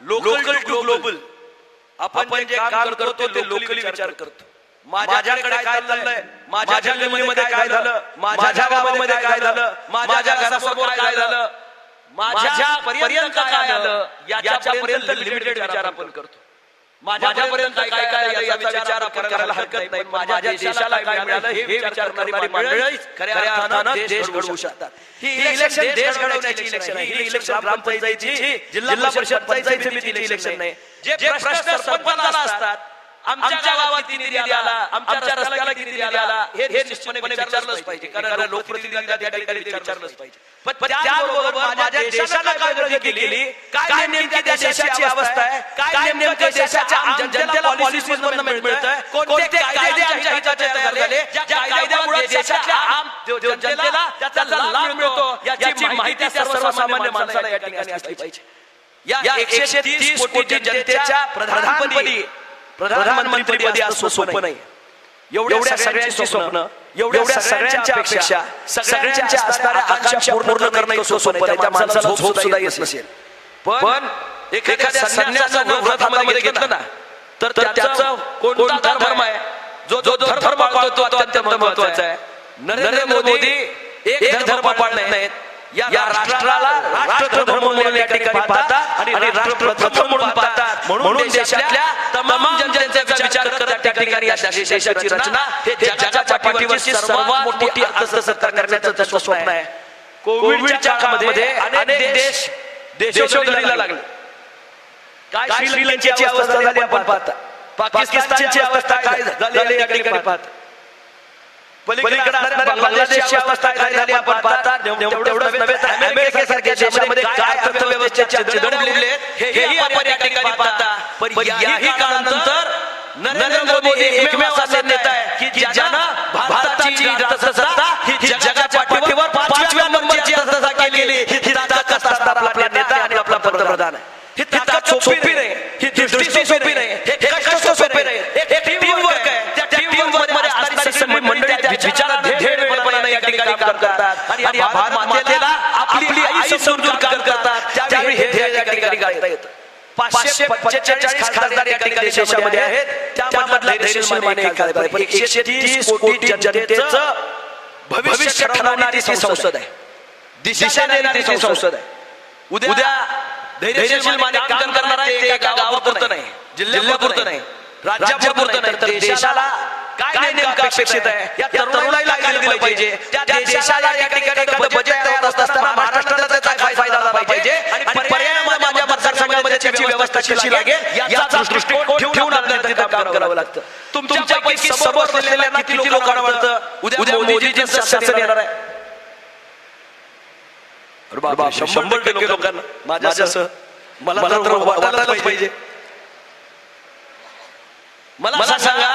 Local to global आपण जे काम करतो ते लोकली विचार करतो. माझ्याकडे काय चाललंय? माझ्या गल्लीमध्ये काय झालं? माझ्या गावामध्ये काय झालं? माझ्या घरासमोर काय झालं? माझ्या पर्यंत काय आलं? याच्यापर्यंत लिमिटेड विचार आपण करतो. माझ्यापर्यंत काय काय याचा विचार आपण करायला हरकत नाही. माझ्या देशाला काय मिळालं हे विचार करणारी मंडळी खऱ्या अर्थानं देश घडवू शकतात. ही इलेक्शन देश घडवण्याची इलेक्शन आहे. ही इलेक्शन ग्रामपंचायतीची जिल्हा परिषद पंचायत समितीची इलेक्शन नाही. जे प्रश्न सरपंचाला असतात आमच्या गावात किती निधी आला? आमच्या रस्त्याला किती निधी आला? हे हे निश्चितपणे विचारलंच पाहिजे. कारण लोकप्रतिनिधीला त्या ठिकाणी ते विचारलंच पाहिजे. पण त्याचबरोबर माझ्या देशाला काय प्रगती केली? काय नेमकी त्या देशाची अवस्था आहे? काय नेमकं देशाच्या आम जनतेला पॉलिसीज मधून मिळतंय? कोणते कायदे आमच्या हिताचे तयार झाले? ज्या कायद्यामुळे देशाच्या आम जनतेला त्याचा लाभ मिळतो याची माहिती त्या सर्वसामान्य माणसाला या ठिकाणी असली पाहिजे या एकशे तीस कोटी जनतेच्या प्रधानपदी प्रधानमंत्रीपदी सोपं नाही. एवढ्या सगळ्यांची स्वप्न एवढ्या सगळ्यांच्या अपेक्षा सगळ्यांच्या असणाऱ्या आकांक्षा पूर्ण करणं सोपं नाही. त्या माणसाला झोप सुद्धा येत नसेल. पण एखाद्या व्रत हातामध्ये घेतलं ना तर त्याचा कोणता धर्म आहे? जो जो धर्म पाळतो तो अत्यंत महत्त्वाचा आहे. नरेंद्र मोदी एक धर्म पाळत नाहीत. या राष्ट्राला राष्ट्रधर्म म्हणून या ठिकाणी पाहतात आणि राष्ट्र प्रथम म्हणून पाहतात म्हणून देशातल्या तमाम जनतेचा विचार करत त्या ठिकाणी या देशाची रचना. हे जगाच्या पाठीवरची सर्वात मोठी अर्थसत्ता करण्याचं त्याचं स्वप्न आहे. कोविडच्या काळामध्ये अनेक देश देशोधडीला लागले. काय श्रीलंकेची अवस्था झाली आपण पाहता. पाकिस्तानची अवस्था काय झाली पाहता. पलीकडे असणाऱ्या बांगलादेशची अवस्था काय झाली आपण पाहता. तेवढंच नव्हे तर अमेरिकेसारख्या देशामध्ये काय अर्थव्यवस्थेचे चिदड बुडले हेही आपण या ठिकाणी पाहता. पण याही काळानंतर नरेंद्र मोदी एकमेव असा नेता आहे की ज्यानं भारताची अर्थसत्ता ही जगाच्या पाठीवर पाचव्या नंबरची अर्थसत्ता केली. ही ताकद असणारा आपला नेता आणि आपला पंतप्रधान आहे. ही ताकद सोपी नाही. ही दृष्टी सोपी नाही हे कष्ट सोपे नाही हे टीम वर्क आहे त्या टीम वर्कमध्ये असणारी सगळी मंडळी त्या विचारात धेड वेळपणाने या ठिकाणी काम करतात. आणि या भारत मातेला आपली आई समजून काम करतात. त्यावेळी हे ध्येय या ठिकाणी गाठता येतं पाचशे पंचेचाळीस खासदार या ठिकाणी देशामध्ये आहेत. त्यामधला धैर्यशील माने एक खासदार आहे. पण एकशे तीस कोटी जनतेचं भविष्य ठरवणारी ती संसद आहे. दिशा देणारी ती संसद आहे. उद्या धैर्यशील माने काम करणार आहे ते एका गावापुरतं नाही. जिल्ह्यापुरतं नाही. राज्यापुरतं नाही. तर देशाला काय नेमकं अपेक्षित आहे? या तरुणाईला काय दिलं पाहिजे? त्या देशाला या ठिकाणी एखादं बजेट तयार होत असताना महाराष्ट्राला त्याचा काय फायदा झाला पाहिजे? आणि पर्यायाने माझ्या मतदारसंघामध्ये त्याची व्यवस्था कशी लागेल? याचा दृष्टिकोन ठेवून आपल्याला तिथं काम करावं लागतं. तुमच्यापैकी समोर बसलेल्यांना किती लोकांना वाटतं? उद्या मोदीजींचं शासन येणार आहे. शंभर टक्के लोकांना. माझ्यासह मला तर वाटायलाच पाहिजे. मला सांगा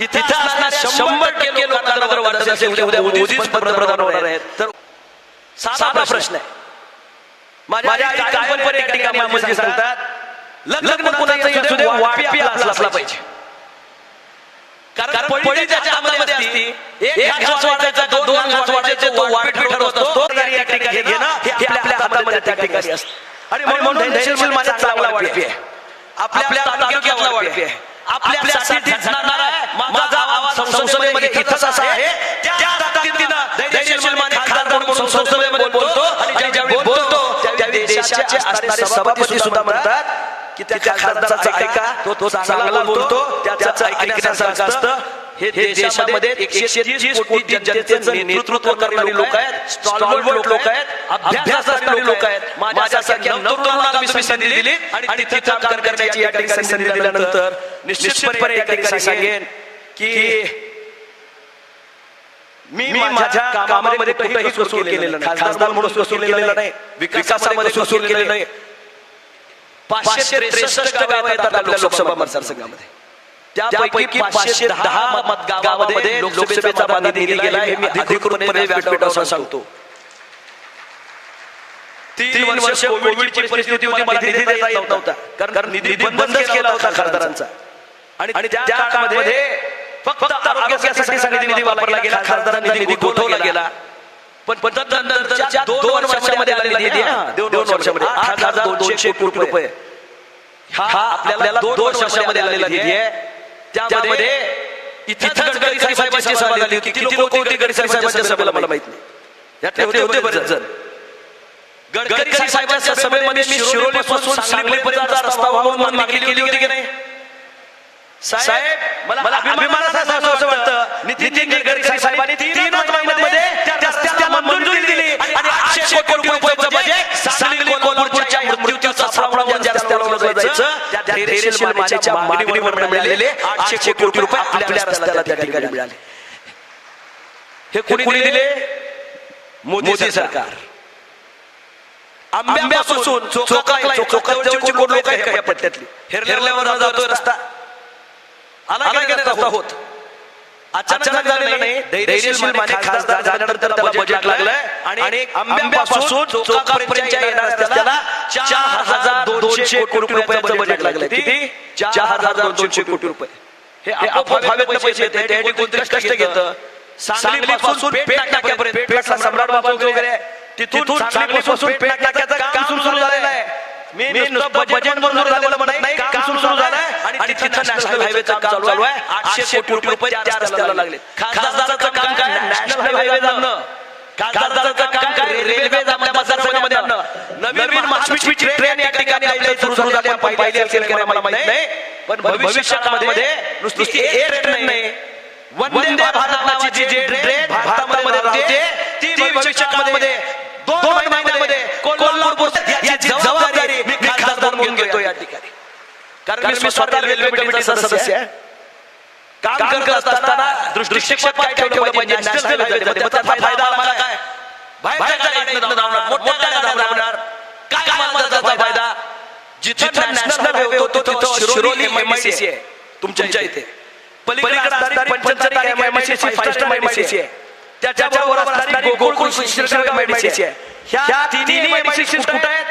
इथे शंभर टक्के लोकांना जर वाटत असेल की उद्या मोदीच पंतप्रधान होणार आहेत तर साधा प्रश्न. आहे. माझ्या आई कायमपणे या ठिकाणी आम्हाला सांगतात लग्न कोणाचं असू दे वाटपी आपला असला पाहिजे. कारण पळी त्याच्या हातामध्ये असती एक घास तो दोन घास वाढायचे तो वाटपी ठरवत असतो तरी या ठिकाणी घेणं हे आपल्या हातामध्ये त्या ठिकाणी असतं. आणि म्हणून धैर्यशील माझा चांगला वाटपी आहे आपल्या तालुक्यातला वाटपी आहे आपल्यासाठी संसदेमध्ये बोलतो आणि ज्यावेळी बोलतो त्यावेळी देशाचे असणारे सभापती सुद्धा म्हणतात की त्या खासदाराचा ऐका तो तो चांगला बोलतो त्याचं ऐकण्यासारखं असतं. हे देशामध्ये एकशे तीस कोटी जनतेचं नेतृत्व करणारी लोक आहेत स्टॉलवर्ड लोक आहेत अभ्यास असणारी लोक आहेत माझ्यासारख्या नवतरुणांना मी संधी दिली आणि तिथं काम करण्याची या ठिकाणी संधी दिल्यानंतर निश्चितपणे या ठिकाणी सांगेन की मी माझ्या कामामध्ये कुठेही कसूर केलेलं नाही. खासदार म्हणून कसूर केलेलं नाही. विकासामध्ये कसूर केलेलं नाही. पाचशे त्रेसष्ट गावं येतात आपल्या लोकसभा मतदारसंघामध्ये. त्यापैकी पाचशे दहा मत गावामध्ये लोकसभेचा निधी गेला हे मी अधिकृतपणे व्यासपीठावर सांगतो. तीन वर्ष कोविडची परिस्थिती होती मला निधी देता येत नव्हता. कारण निधी बंदच केला होता खासदारांचा. आणि आणि त्या काळामध्ये फक्त आरोग्यासाठी सगळी निधी वापरला गेला खासदारांना निधी गोठवला गेला. पण नंतरच्या दोन वर्षामध्ये आलेला निधी दोन वर्षामध्ये आठ हजार दोनशे कोटी रुपये. हा आपल्याला दोन वर्षामध्ये आलेला निधी आहे. त्यामध्ये गडकरी साहेबांची सभा झाली होती किती लोक होते गडकरी साहेबांच्या सभेला मला माहीत नाही. यातले होते होते बरेच जण गडकरी साहेबांच्या सभेमध्ये मी शिरोली पासून सांगलीपर्यंत रस्ता वाहून मागणी केली होती की नाही? साहेब मला अभिमानाचं असं असं वाटतं नितीन गडकरी साहेबांनी तीन महिन्यामध्ये त्या रस्त्याला मंजुरी दिली आणि आठशे कोटी रुपयाचं बजेट सांगली कोल्हापूरच्या मृत्यूचा सापळा म्हणजे ज्या रस्त्याला ओळखलं जायचं त्या धैर्यशील मानेच्या मागणीवर मिळालेले आठशे कोटी रुपये आपल्या रस्त्याला त्या ठिकाणी मिळाले हे कोणी दिले मोदी सरकार आंब्यापासून चोकाला चोकाजवळची कोण लोक आहेत का या पट्ट्यातली हेरल्यावर जातोय रस्ता नाही रस्ता होत. अचानक झालेलं नाही. धैर्यशील माने खासदार झाल्यानंतर त्याला बजेट लागलंय आणि आंब्यापासून चोकापर्यंतच्या येणाऱ्या रस्त्याला चार हजार दोनशे कोटी रुपयाचं बजेट लागलंय किती? चार हजार दोनशे कोटी रुपये. हे आपोआप हवेतनं पैसे येते त्यासाठी कोणतरी कष्ट घेतं. सांगलीपासून पेट नाक्यापर्यंत पेटला सम्राट बाबा वगैरे. तिथून सांगलीपासून पेट नाक्याचं काम सुरू झालेलं आहे. मी नुसतं बजेट मंजूर झालेलं म्हणत नाही काम सुरू झालंय आणि तिथं नॅशनल हायवेचं काम चालू आहे. आठशे कोटी रुपये त्या रस्त्याला लागले. खासदाराचं काम काय? नॅशनल हायवे जाणं. खासदाराचं काम काय? रेल्वे आपल्या मतदारसंघामध्ये आणणं नवीन ट्रेन या ठिकाणी आपल्या सुरू झाली. आपण पाहिली असेल की नाही मला माहीत नाही. पण भविष्यामध्ये नुसती ट्रेन नाही. वंदे भारत नावाची जी ट्रेन भारतामध्ये राहते ती भविष्यामध्ये दोन महिन्यामध्ये कोल्हापूर याची जबाबदारी मी खासदार म्हणून घेतो या ठिकाणी. कारण मी स्वतः रेल्वे कमिटीचा सदस्य आहे. काम करत असताना दृष्टिक्षेप काय ठेवलं पाहिजे? नॅशनल त्याचा फायदा आम्हाला काय? बाहेरच्या धावणार मोठ्या धावणार. काय आम्हाला फायदा? जिथं नॅशनल हायवे होतो तिथं शिरोली एमआयडीसी आहे. तुमच्या इथे. पलीकडे असणारी पंचचारी एमआयडीसी फाईव्ह स्टार एमआयडीसी आहे. त्याच्याबरोबर असणारी गोकुळ शिक्षण एमआयडीसी आहे. ह्या तिन्ही एमआयडीसी कुठे आहेत?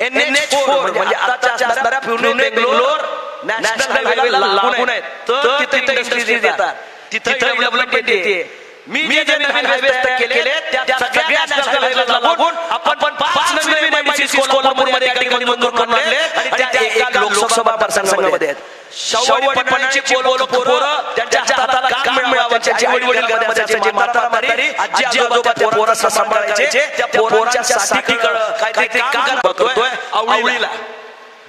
एन एच फोर म्हणजे आताच्या असणाऱ्या पुणे बेंगलोर नॅशनल हायवेला लागून आहेत. तर तिथे इंडस्ट्रीज येतात. तिथे डेव्हलपमेंट येते. मी जे नवीन हायवे केले त्या सगळ्या नॅशनल हायवेला लागून आपण पाच नवीन एमआयडीसी कोल्हापूरमध्ये एका ठिकाणी मंजूर करून आणले आणि त्या एका लोकसभा मतदारसंघामध्ये आहेत शाहूवाडी बोल पोरं त्यांच्या हाताला काम मिळावं त्यांची आई वडील जे म्हातारा म्हातारी आजी आजोबा त्या पोरांना सांभाळायचे त्या पोरांच्या साठी काहीतरी काम करतोय आवळीला.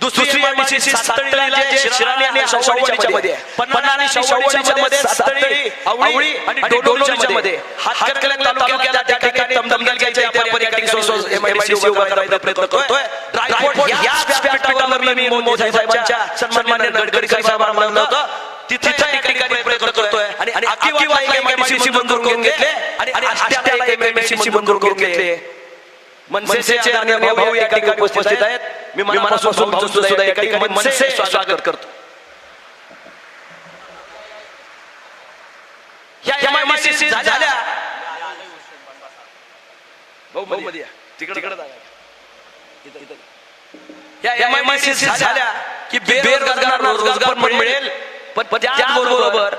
दुसरी एमआयडीसी सातळीला जे शिराणी आणि शाहूवाडीच्या मध्ये पन्ना आणि शाहूवाडीच्या मध्ये सातळी आवळी आणि डोडोलीच्या मध्ये हातकणंगले तालुक्यात त्या ठिकाणी दमदमदलच्या इथे आपण या ठिकाणी एमआयडीसी उभा करायचा प्रयत्न करतोय. ड्रायपोर्ट या व्यासपीठावर मी मोदी साहेबांच्या सन्मान्य गडकरी साहेबांना म्हणलं होतं तिथे या ठिकाणी प्रयत्न करतोय आकिवा एमआयडीसी मंजूर करून घेतले आणि आष्ट्याला एमआयडीसी मंजूर करून घेतले. मनसेचे आणि भाऊ या ठिकाणी उपस्थित आहेत. मी मनापासून भाऊंचं सुद्धा या ठिकाणी मनसे स्वागत करतो. या एमआयडीसी झाल्या. भाऊ मध्ये. तिकडे तिकडे. या एमआयडीसी झाल्या की बेरोजगार रोजगार पण मिळेल. पण त्याचबरोबर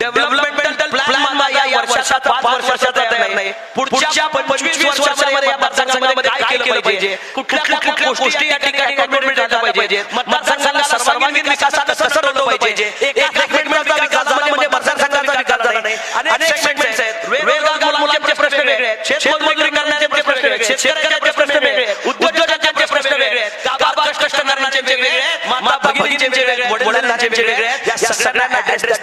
डेव्हलपमेंटल प्लॅन या वर्षाचा पाच वर्षाचा तयार नाही पुढच्या पंचवीस वर्षामध्ये या मतदारसंघामध्ये काय केलं पाहिजे? कुठल्या कुठल्या गोष्टी या ठिकाणी गव्हर्नमेंट झाल्या पाहिजे? मतदारसंघाला सर्वांगीण विकासात कसं ठरवलं पाहिजे. एक एक विकास झाला म्हणजे मतदारसंघाचा विकास झाला नाही. अनेक सेगमेंट्स आहेत. वेगवेगळ्या मुलांचे प्रश्न वेगळे आहेत. शेतमजुरी करण्याचे प्रश्न वेगळे आहेत. शेतकऱ्यांचे प्रश्न वेगळे आहेत. उद्योजकांचे प्रश्न वेगळे आहेत. गावात कष्ट करण्याचे वेगळे आहेत. माता भगिनींचे वेगळे आहेत वडिलांचे वेगळे आहेत. या सगळ्यांना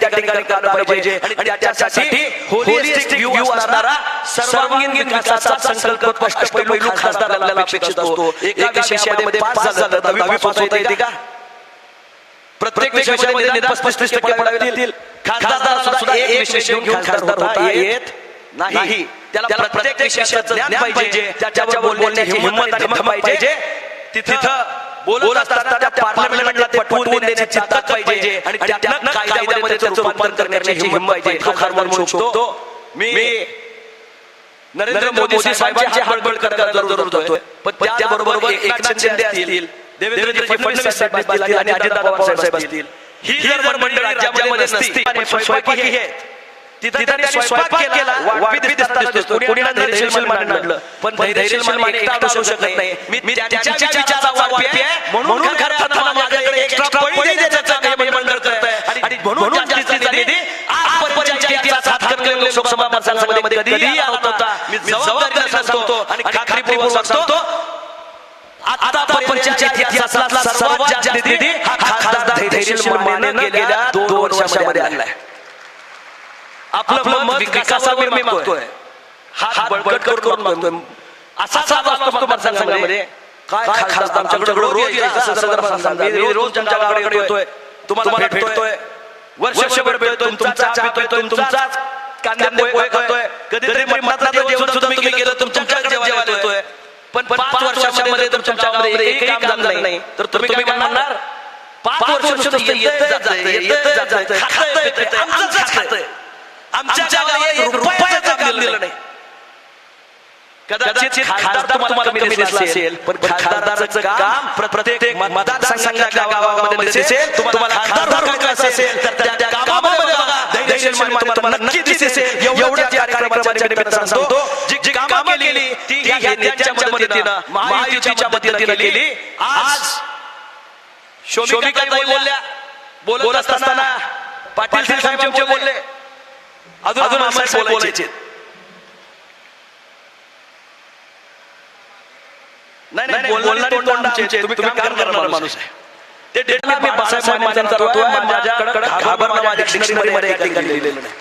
त्या ठिकाणी काढला पाहिजे. आणि त्याच्यासाठी होलिस्टिक व्ह्यू असणारा सर्वांगीण विकासाचा संकल्प स्पष्ट पैलू खासदार आपल्याला अपेक्षित असतो. एका विषयामध्ये पास झालं दहावी पास होता येते का? प्रत्येक विषयामध्ये निदान पस्तीस टक्के पडावे लागतील. खासदार सुद्धा एक विषय घेऊन खासदार होता येत नाही. त्याला प्रत्येक विषयाचं ज्ञान पाहिजे. त्याच्यावर बोलण्याची हिंमत आणि पाहिजे. तिथं बोलत असताना त्या पार्लमेंटला ते पटवून देण्याची ताकद पाहिजे आणि त्यातनं कायद्यामध्ये त्याचं रूपांतर करण्याची हिंमत पाहिजे. खासदार म्हणू शकतो मी नरेंद्र मोदी साहेबांची हडबड करायला जरूर होतोय पण त्याबरोबर एकनाथ शिंदे असतील देवेंद्रजी फडणवीस साहेब असतील आणि अजितदादा पवार साहेब असतील. ही जर मंडळी राज्यामध्ये नसती आणि स्वयंपाकी आहेत. तिथे त्यांनी स्वयंपाक केला पण धैर्यशील मान एकटा असू शकत नाही. मी त्यांच्या म्हणून खरं आता पंचायत इतिहासातला सर्वात जास्त निधी हा खासदार धैर्यशील मानेनं गेल्या दोन वर्षामध्ये आणलाय आपलं मत विकासावर मी मागतोय. हात बळकट करून मागतोय. असा साधा असतो मतदारसंघामध्ये. काय खासदार? आमच्याकडे रोज मी रोज तुमच्या गावाकडे येतोय. तुम्हाला भेटतोय. वर्षभर भेटतोय तुमचा चहा पितोय तुमचाच कांदे पोहे खातोय. कधीतरी मटणाचं जेवण सुद्धा तुम्ही केलं तुमच्याकडे जेवायला येतोय. पण पाच वर्षामध्ये जर तुमच्या गावामध्ये एकही काम झालं नाही तर तुम्ही काय म्हणणार? पाच वर्ष जातंय, खातंय पितंय, आमचंच खातंय. आमच्या गावाला एक रुपयाचं काम दिलं नाही. कदाचित खासदार तुम्हाला कमी दिसला असेल पण खासदाराचं काम प्रत्येक मतदारसंघातल्या गावामध्ये दिसेल. तुम्हाला खासदार व्हायचं असेल तर त्या कामामध्ये बघा माने तुम्हाला नक्की दिसेल. एवढ्या या कार्यक्रमाच्या निमित्तानं सांगतो जी कामं केली ती ह्या नेत्यांच्या मदतीनं महायुतीच्या मदतीनं केली. आज शोभिका ताई बोलल्या बोलत असताना पाटील साहेब आमचे बोलले अजून बोलायचे. नाही नाही बोलणारी तोंड आमचे तुम्ही काम करणार माणूस आहे. ते डेटा मी बाळासाहेब मान्यांचा राहतोय माझ्याकडे घाबरणावा डिक्शनरी मध्ये एका ठिकाणी लिहिलेलं नाही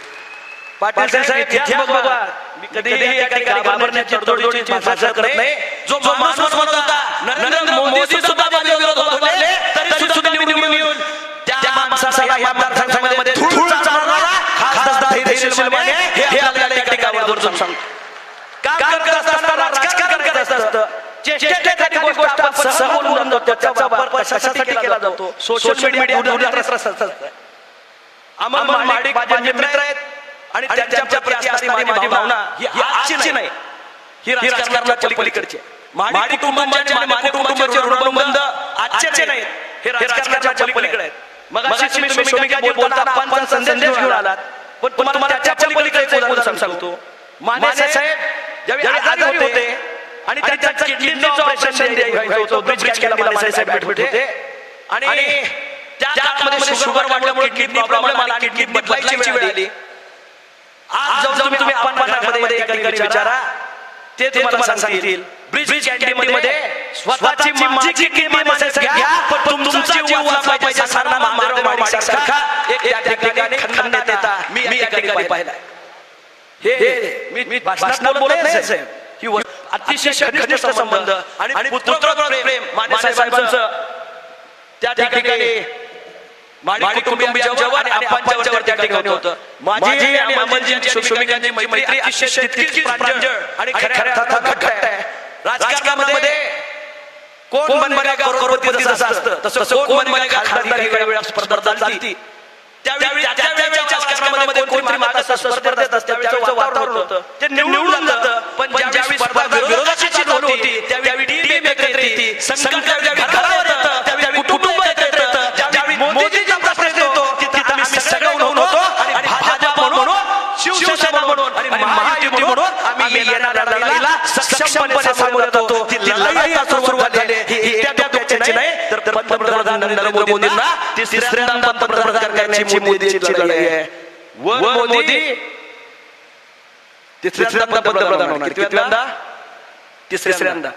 पाटील साहेब बघा. मी कधीही एका ठिकाणी घाबरण्याची तोडजोडीची भाषा करत नाही. जो माणूस म्हणत होता नरेंद्र मोदी सुद्धा माझ्या विरोधात उभारले तरी सुद्धा निवडून येऊन त्या माणसाला या मतदारसंघामध्ये खासदार धैर्यशील माने हे आपल्याला या ठिकाणावर सांगतो काम करत असताना राजकारण करत असतं. चेष्टेसाठी गोष्ट आपण सहज बोलून जातो त्याचा वापर कशासाठी केला जातो? सोशल मीडिया दुर्धारस असतं. अमन माडिक माझे मित्र आहेत आणि त्यांच्या प्रती असणारी माझी भावना ही आजची नाही. ही राजकारणाच्या पलीकडची. माडी कुटुंबाचे आणि माने कुटुंबाचे ऋणबंध आजचे नाहीत. हे राजकारणाच्या पलीकडे आहेत. मग अशी तुम्ही बोलताना आपण संदेश घेऊन आलात पण तुम्हाला त्याच्या पलीकडे उदाहरण सांगतो. माने साहेब ज्यावेळी आजारी होते आणि त्यांच्या किडनीचं ऑपरेशन होतं ब्रिज केला माने साहेब ऍडमिट होते. आणि त्या काळामध्ये शुगर वाढल्यामुळे किडनी प्रॉब्लेम आला आणि किडनी बदलायची वेळ आली. आज जाऊन तुम्ही तुम्ही आपण एका ठिकाणी विचारा. ते तुम्हाला सांगतील. ब्रिज कॅन्टीन मध्ये स्वतःची माझी माणसं घ्या पण तुमचा जीव वाचला पाहिजे सारना महादेव माडिक सारखा. एक त्या ठिकाणी येता मी या ठिकाणी पाहिलाय हे मी भाषणात बोलत नाही साहेब. ही अतिशय घनिष्ठ संबंध आणि पुत्र प्रेम माने साहेबांचं त्या ठिकाणी माडी कुटुंबियांच्यावर आणि आपांच्यावर त्या ठिकाणी होतं. माझी आणि अमलजींची शोभिकांची मैत्री अतिशय तितकीच प्रांजळ आणि खऱ्या अर्थात घट्ट आहे. राजकारणामध्ये कोण बनबऱ्या करोडपती जसं असतं तसं कोण बनबऱ्या खासदार ही वेळेला स्पर्धा चालती. त्यावेळी त्या त्या राजकारणामध्ये कोणतरी मागत पंतप्रधान नरेंद्र मोदींना तिसऱ्यांदा पंतप्रधान करण्याची मोदीची लढाई आहे वर मोदी तिसऱ्यांदा पंतप्रधान होणार कितव्यांदा तिसऱ्यांदा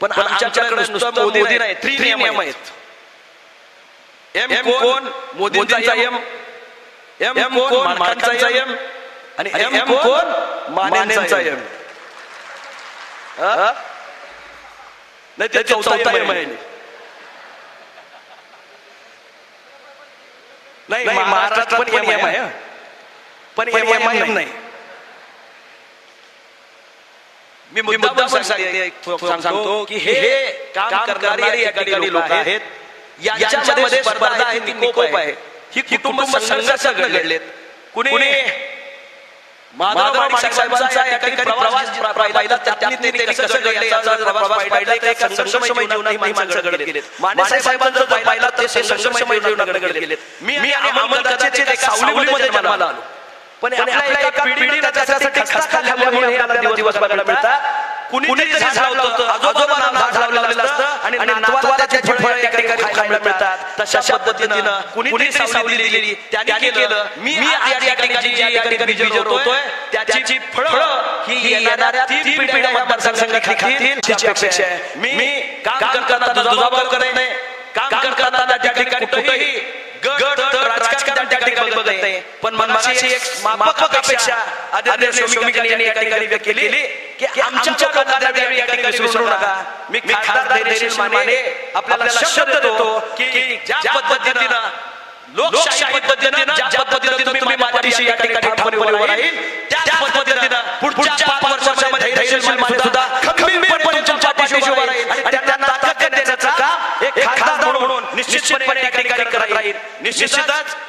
पण आमच्याकडे नुसतं मोदी नाही थ्री नियम आहेत एम कोण मोदींचा एम एम कोण माणकांचा एम आणि एम कोण मानेंचा एम नाही ते चौथा एम आहे नाही महाराष्ट्रात पण एम आहे. पण एम एम नाही. मी मुद्दा पण सांगतो की हे काम करणारी या ठिकाणी लोक आहेत. यांच्यामध्ये स्पर्धा आहे ती निकोप आहे. ही कुटुंब संघर्षात घडलेत. कुणी माधवराव माडिक साहेबांचा या ठिकाणी प्रवास पाहिला त्यातनी त्यांनी कसं घडले याचा जर प्रवास पाहिला तर एक संघर्षमय जीवनात ही माणसं घडत गेलेत. माने साहेबांचं जर पाहिलं तर ते संघर्षमय जीवनात घडत गेलेत. मी एका सावलीमध्ये जन्माला आलो. पण आपल्या एका पिढीने त्याच्यासाठी खस्ता खाल्ल्यामुळे आपल्याला दिवस बघायला मिळतात कुणीतरी झाड लावलं होतं आजोबांना झाड लावलेलं असतं आणि नातवाला त्याची फळं एका ठिकाणी खायला मिळतात. तशा पद्धतीनं कुणीतरी सावली दिलेली त्याने केलं. मी आज या ठिकाणी जी या ठिकाणी विजय होतोय त्याची फळं ही येणाऱ्या तीन पिढ्या या मतदारसंघातली खातील. त्याची अपेक्षा आहे. मी काम करताना दुजाभाव करत नाही. काम करताना त्या ठिकाणी कुठेही गट राजकारण त्या ठिकाणी बघत नाही. पण मनाची एक माफक अपेक्षा आदरणीय शोमिकांनी यांनी या ठिकाणी व्यक्त केली की आमच्या लोकांना द्यावी या ठिकाणी विसरू नका. मी खासदार धैर्यशील माने आपल्याला शब्द देतो की ज्या पद्धतीनं लोकशाही पद्धतीनं ज्या पद्धतीनं तुम्ही माझ्याशी या ठिकाणी ठामपणे उभे राहील त्याच पद्धतीनं पुढच्या पाच वर्षामध्ये धैर्यशील माने निश्चितपणे ठिकाणी करत राहील. निश्चितच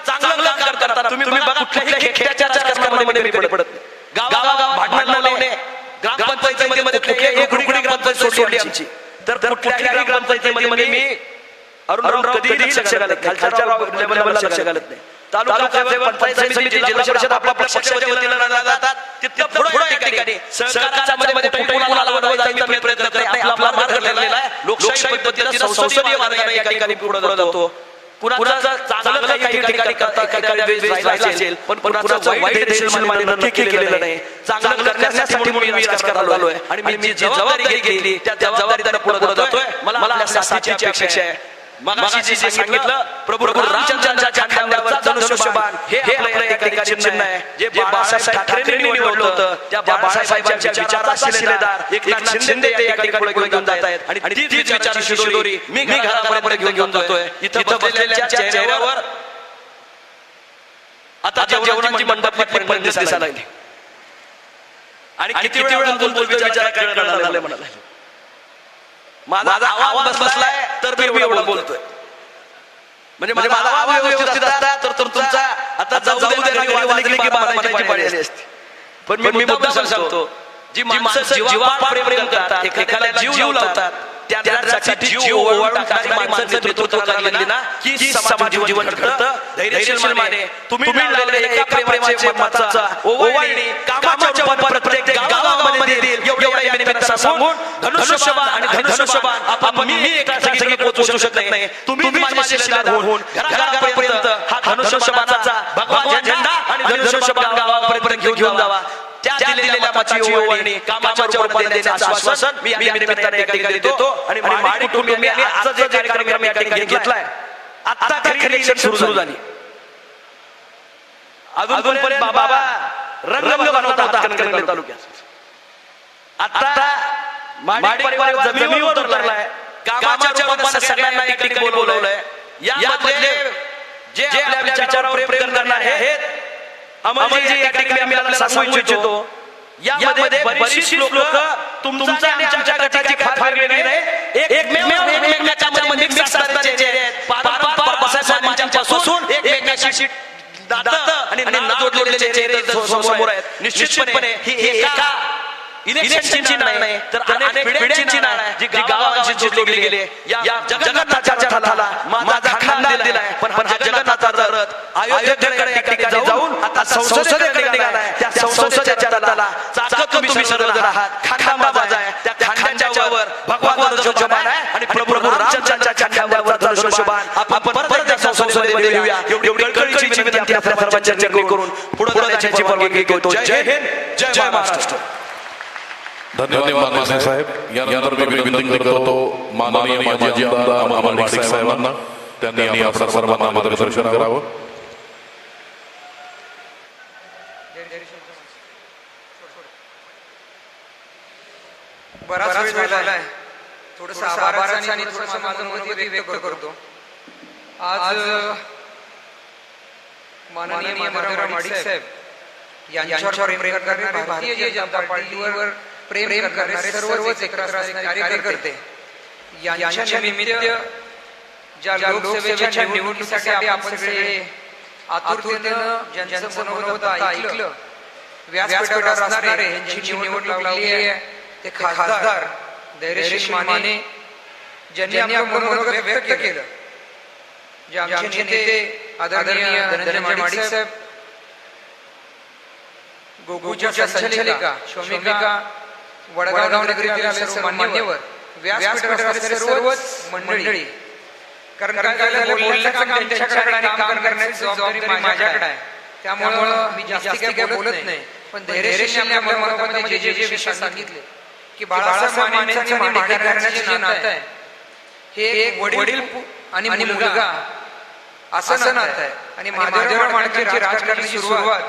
चांगलं काम करताना तुम्ही बघा कुठल्याही खेळाच्या राजकारणामध्ये मी पडत. गावागाव भांडण लावणे. ग्रामपंचायतीमध्ये कुठल्याही रुकडी ग्रामपंचायत सोडली आमची. तर कुठल्याही ग्रामपंचायतीमध्ये मी अरुणराव कधीही लक्ष घालत खालच्या लेवलला लक्ष घालत नाही. तालुका लेवल, पंचायत समिती जिल्हा परिषद आपल्या पक्षाच्या वतीनं लढवल्या जातात. तिथं पुढे या ठिकाणी सहकाराच्या मध्ये कुठे कोणाला लावलं जायचा मी प्रयत्न करत नाही आपला मार्ग ठरलेला आहे. लोकशाही पद्धतीनं संसदीय मार्गाने या ठिकाणी पुढे जातो. कुणाचं चांगलं काही ठिकाणी करता एखाद्या वेळेस राहिलं असेल पण कुणाचं वाईट decision माने नक्की केलेलं नाही. चांगलं करण्यासाठी म्हणून मी राजकारणात आलोय आणि मी जी जबाबदारी घेतली त्या जबाबदारीने पुढे जातोय. मला आपल्या साथीची अपेक्षा आहे मगाशी जे जे सांगितलं प्रभू रामचंद्राच्या खांद्यावर धनुष्यबाण हे आपलं या ठिकाणी चिन्ह आहे. जे बाळासाहेब ठाकरेंनी निवडलं होतं त्या बाळासाहेबांच्या विचाराचा शिलेदार एकनाथ शिंदे या ठिकाणी पुढे घेऊन जात आहेत. आणि तीच विचाराची शिदोरी मी घरापर्यंत घेऊन घेऊन जातोय. इथं बसलेल्या चेहऱ्यावर आता जेवणाची मंडपातली पण दिसायला लागली. आणि किती वेळ बोल बोल विचार कळणार झालंय म्हणाला. माझा आवाज बसलाय तर मी एवढं बोलतोय. म्हणजे माझा आवाज व्यवस्थित असता तर तर तुमचा आता जाऊ दे की पाळी आली असती. पण मी मुद्दा सांगतो जी माणसं जीवापाड प्रेम करतात एखाद्याला जीव लावतात त्यासाठी जीव ओवाळून टाकणारी माणसं नेतृत्व करायला लागली ना की समाज जीवन घडतं धैर्यशील माने तुम्ही लावलेल्या एका प्रेमाचे मताचा ओवाळणी कामाच्या वापर प्रत्येक गावागावामध्ये देईल एवढ्या या निमित्तानं सांगून धनुष्यबाण आणि धनुष्यबाण. आपण मी एका सगळीकडे पोहोचू शकत नाही. तुम्ही माझे शिलेदार होऊन घराघरापर्यंत हा धनुष्यबाणाचा भगवा झेंडा धनुष्यबाण गावापर्यंत घेऊन घेऊन जावा त्या दिलेल्या कामाच्या रूपाने देण्याचं आश्वासन मी या निमित्ताने या ठिकाणी देतो आणि माडी कुटुंबियांनी आजचा जे कार्यक्रम या ठिकाणी घेतलाय आता खरी इलेक्शन सुरू झाली. अजूनपर्यंत बाबा रंग बनवता होता हातकणंगले तालुक्यात. आता माडी परिवार जमिनीवर उतरलाय. कामाच्या रूपाने सगळ्यांना या ठिकाणी बोलवलंय. यामध्ये जे आपल्या विचारावर प्रेम करणार आहेत अमरजी या ठिकाणी मी आपल्याला सांगू इच्छितो यामध्ये बरीचशी लोक तुमच्या आणि आमच्या गटाची फार वेगळी नाही एकमेव एकमेकाच्या मध्ये मिक्स असणारे जे आहेत पारंपार बाळासाहेबांच्या पासून एकमेकाशी दात आणि नाळ जोडलेले चेहरे समोर आहेत निश्चितपणे ही एका इलेक्शनची नाळ नाही तर अनेक पिढ्यांची नाळ आहे जी गावागावांची जोडली गेली या जगन्नाथाच्या रथाला माझा खांदा दिलाय पण हा जगन्नाथाचा रथ अयोध्येकडे या ठिकाणी जाऊन आता संसदेकडे निघालाय त्या संसदेच्या रथाला चाकं तुम्ही सर्वजण आहात. खांदा माझा आहे. त्या खांद्याच्यावर भगवान धनुष्यबाण आहे आणि प्रभू रामचंद्राच्या खांद्यावर धनुष्यबाण आपण परत एकदा संसदेमध्ये येऊया एवढी एवढी कळकळीची विनंती आपल्या सर्वांच्या चरणी करून पुढे जाण्याची परवानगी घेतो. जय हिंद. जय महाराष्ट्र. धन्यवाद माने साहेब. यानंतर मी विनंती करतो माननीय माजी आमदार अमर वाडे साहेबांना त्यांनी आपल्या सर्वांना मार्गदर्शन करावं बराच वेळ झाला आहे थोडस आभाराचं आणि थोडस माझं मत व्यक्त करतो. आज माननीय माधवराव माडिक साहेब यांच्यावर प्रेम करणारे भारतीय जनता पार्टीवर प्रेम करणारे सर्वच एकत्र कार्यकर्ते. यांच्या निमित्त ज्या लोकसेवेच्या निवडणुकीसाठी आपण सगळे आतुरतेनं ज्यांचं मनोगत ऐकलं. व्यासपीठावर असणारे यांची निवडणूक लावली आहे. ते खासदार धैर्यशील माने ज्यांनी आपलं मनोगत व्यक्त केलं. जे आमचे नेते आदरणीय धनंजय माडिक साहेब गोकुळच्या संचालिका शोमिका वडगाव नगरीतील सर्व मान्यवर व्यासपीठावर असणारे सर्वच मंडळी. कारण काय बोलण्याचं काम त्यांच्याकडे आणि काम करण्याची जबाबदारी माझ्याकडे आहे. त्यामुळं मी जास्ती काही बोलत नाही. पण धैर्यशीलने आपल्या मनामध्ये जे जे विषय सांगितले की बाळासाहेब मानेंचं आणि माडेकरांचं जे नातं आहे हे एक वडील आणि मुलगा असं नातं आहे. आणि माणकांची राजकारणाची सुरुवात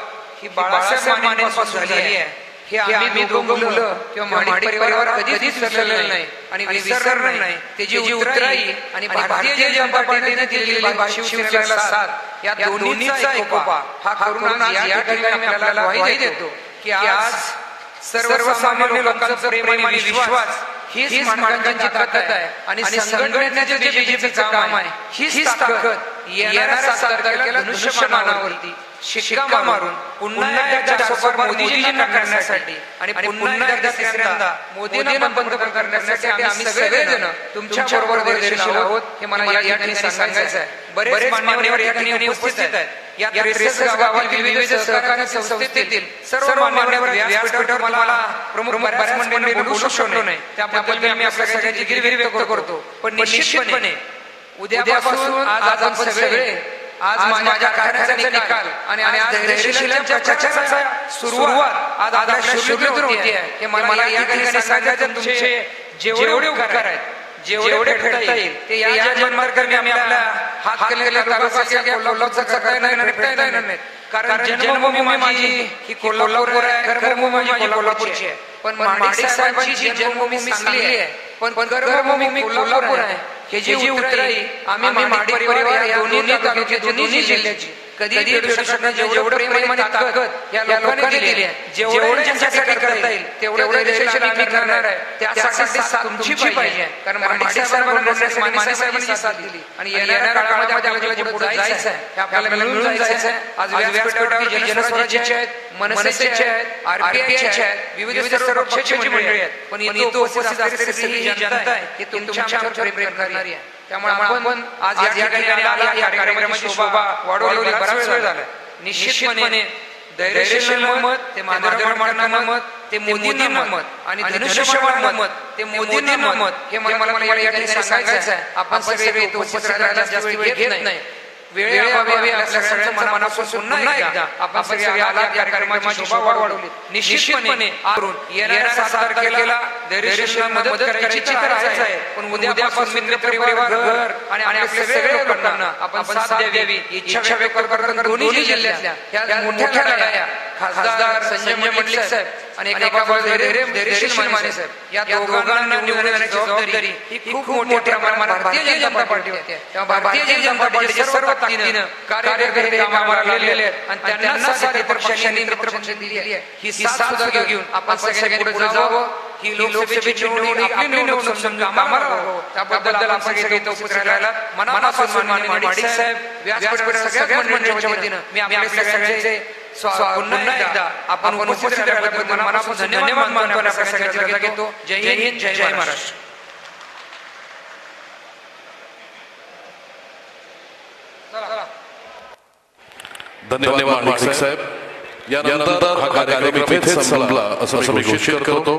ही बाळासाहेब मानेंपासून झाली आहे. हे आम्ही दोघं मुलं किंवा परिवार कधीच विसरलेलं नाही आणि विसरणार नाही. त्याची उतराई आणि भारतीय जनता पार्टीने दिलेली शिवसेनेला साथ. या दोन्हीचा एकोपा हा करून आज या ठिकाणी आपल्याला ग्वाही देतो. की आज सर्वसामान्य लोकांचं प्रेम आणि विश्वास हीच माणकांची ताकद आहे. आणि संघटनेचे जे बीजेपीचं काम आहे हीच ताकद येणाऱ्या सात तारखेला धनुष्यमानावरती शिक्का मारून पुन्हा एकदा चारसोपार मोदीजींना करण्यासाठी आणि पुन्हा एकदा तिसऱ्यांदा मोदींना पंतप्रधान करण्यासाठी आम्ही सगळेजण तुमच्या बरोबर आहोत हे मला या ठिकाणी सांगायचं आहे बरेच मान्यवर या ठिकाणी उपस्थित आहेत. या त्रेसष्ट गावातील विविध सहकारी संस्थेतील सर्व मान्यवर व्यासपीठावर मला प्रमुख बऱ्याच मंडळींनी बोलू शकलो नाही. त्याबद्दल मी आपल्या सगळ्यांची गिरगिरी व्यक्त करतो. पण निश्चितपणे उद्यापासून आज आपण सगळे आज माझ्या कार्याचा निकाल आणि आज धैर्यशीलांच्या प्रचाराचा सुरुवात आज आपल्या शिवनेतून होती आहे. हे मला या ठिकाणी सांगायचं तुमचे जेवढे उपकार आहेत. जेवढे फेडता येईल ते या जन्मार्गाने आम्ही आपल्या हात केलेल्या तालुक्याच्या कोल्हापूरचा काय नाही फेडता येणार नाही कारण जन्मभूमी माझी ही कोल्हापूर आहे कर्मभूमी माझी कोल्हापूरची आहे. पण माडिक साहेबांची जी जन्मभूमी चांगली आहे. पण कर्मभूमी कोल्हापूर आहे. हे जी उतराई आम्ही माडिक परिवार या दोन्ही तालुक्याची दोन्ही जिल्ह्याची. कधी भेटू शकणार जेवढं प्रेम आणि ताकद या लोकांनी दिली आहे. जेवढं ज्यांच्यासाठी करता येईल तेवढं धैर्यशील आम्ही करणार आहे. त्यासाठी साथ तुमची पाहिजे. कारण माडिक साहेबांना माने साहेबांनी साथ दिली. आणि येणाऱ्या काळामध्ये आपल्याला जे पुढे जायचं आहे. आपल्याला मिळून जायचं आहे. आज व्यासपीठावरती जनस्वराज्याचे आहेत मनसेचे आहेत आरपीआयचे आहेत विविध सर्व पक्षाची मंडळी आहेत. पण इथं उपस्थित असलेली जी जनता आहे ही तुमच्या आमच्यावर प्रेम करणारी आहे त्यामुळे आपण आज या ठिकाणी आला या कार्यक्रमाची शोभा वाढवली बराच वेळ झाला. निश्चितपणे धैर्यशील मत ते मत ते मोदींना मत आणि मत ते मोदींना मत. हे मला मला या ठिकाणी सांगायचं आहे आपण सगळे उपस्थित राहायला जास्त वेळ घेत नाही. वेळेअभावी आपल्या सगळ्यांचं मनापासून पुन्हा एकदा आपण सगळे आला या कार्यक्रमाची शोभा वाढवली. निश्चितपणे करून येणाऱ्या सात तारखेला धैर्यशील मदत करायची तर आहेच आहे. पण उद्यापासून मित्र परिवार घर आणि आपल्या सगळ्या लोकांना आपण साथ द्यावी इच्छा व्यक्त करताना दोन्ही जिल्ह्यातल्या ह्या मोठ्या लढाया. खासदार संजय मंडलिक साहेब आणि एका बाजूला धैर्यशील माने साहेब. या दोघांना निवडून येण्याची जबाबदारी ही खूप मोठ्या प्रमाणात भारतीय जनता पार्टी होती तेव्हा भारतीय जनता पार्टीच्या सर्व ताकदीनं कार्यकर्ते कामाला लागलेले आहेत आणि त्यांना साथ इतर पक्षांनी मित्र पक्षांनी दिली आहे. ही साथ सुद्धा घेऊन आपण सगळ्यांनी पुढे जावं. ही लोकसभेची निवडणूक आपली निवडणूक समजून कामाला लागावं. त्याबद्दल आपण सगळे इथं उपस्थित राहिला मनापासून माननीय माडिक साहेब व्यासपीठावर सगळ्या मंडळींच्या वतीनं मी आपल्या सगळ्यांचे पुन्हा एकदा आपण उपस्थित राहिल्याबद्दल मनापासून धन्यवाद मानतो आणि आपल्या सगळ्यांची रजा घेतो जय हिंद जय महाराष्ट्र. धन्यवाद माणिक साहेब. यानंतर हा कार्यक्रम इथेच संपला असं मी घोषित करतो.